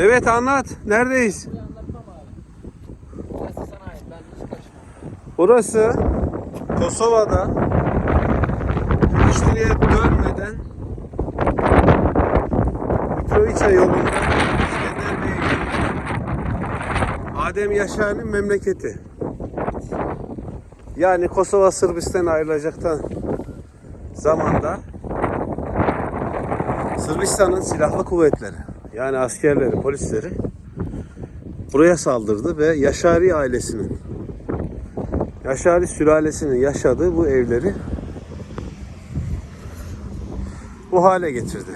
Evet anlat. Neredeyiz? Burası Kosova'da Priştine'ye dönmeden Mitrovica yolunda Adem Yaşar'ın memleketi. Yani Kosova Sırbistan ayrılacaktan zamanda Sırbistan'ın silahlı kuvvetleri yani askerleri, polisleri buraya saldırdı ve Yaşari ailesinin Yaşari sülalesinin yaşadığı bu evleri bu hale getirdi.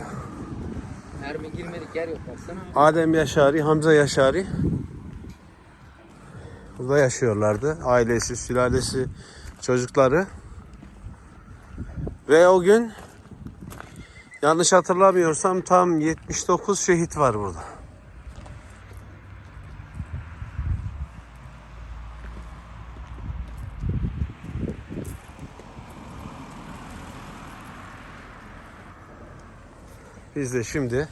Mermi girmedik yer yok baksana. Adem Yaşari, Hamza Yaşari burada yaşıyorlardı. Ailesi, sülalesi, çocukları. Ve o gün yanlış hatırlamıyorsam tam 79 şehit var burada. Biz de şimdi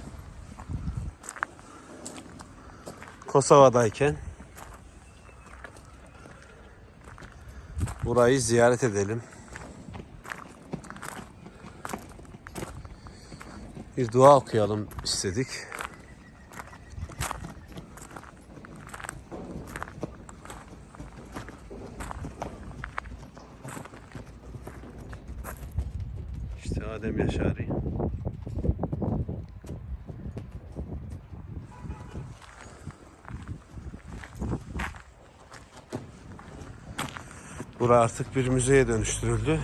Kosova'dayken burayı ziyaret edelim. Bir dua okuyalım istedik. İşte Adem Yaşari. Bura artık bir müzeye dönüştürüldü.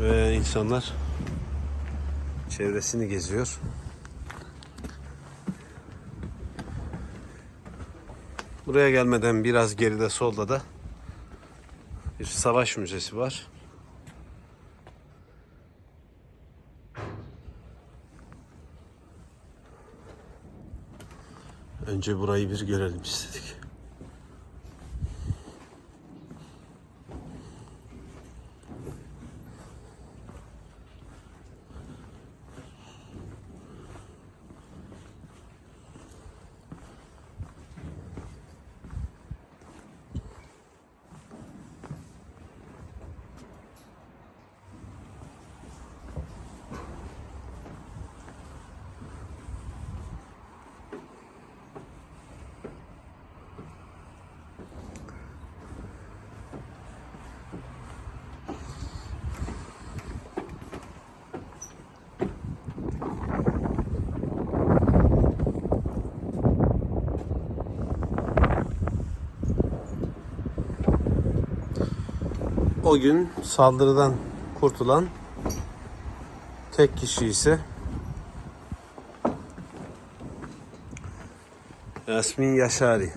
Ve insanlar çevresini geziyor. Buraya gelmeden biraz geride solda da bir savaş müzesi var. Önce burayı bir görelim istedik. O gün saldırıdan kurtulan tek kişi ise Yasmin Yaşari.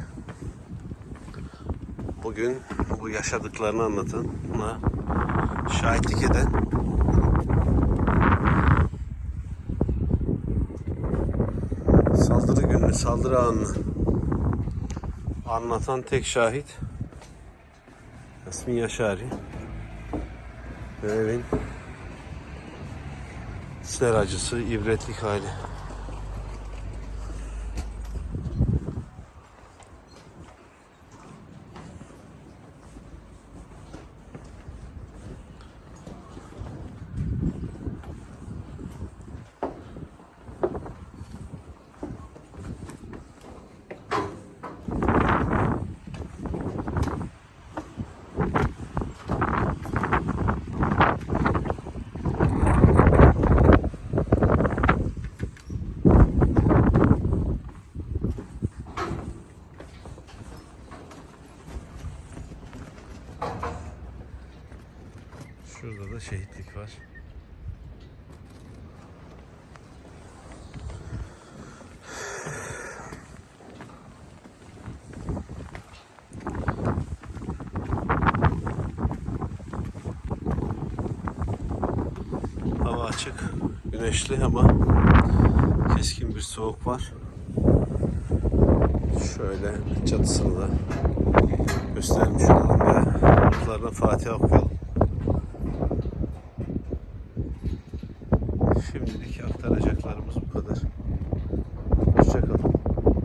Bugün bu yaşadıklarını anlatan, buna şahitlik eden saldırı günü, saldırı anını anlatan tek şahit Yasmin Yaşari ve evin içler acısı, ibretlik hali. Da şehitlik var. Hava açık, güneşli ama keskin bir soğuk var. Şöyle çatısını da göstermiş olalım ve Fatiha okuyalım.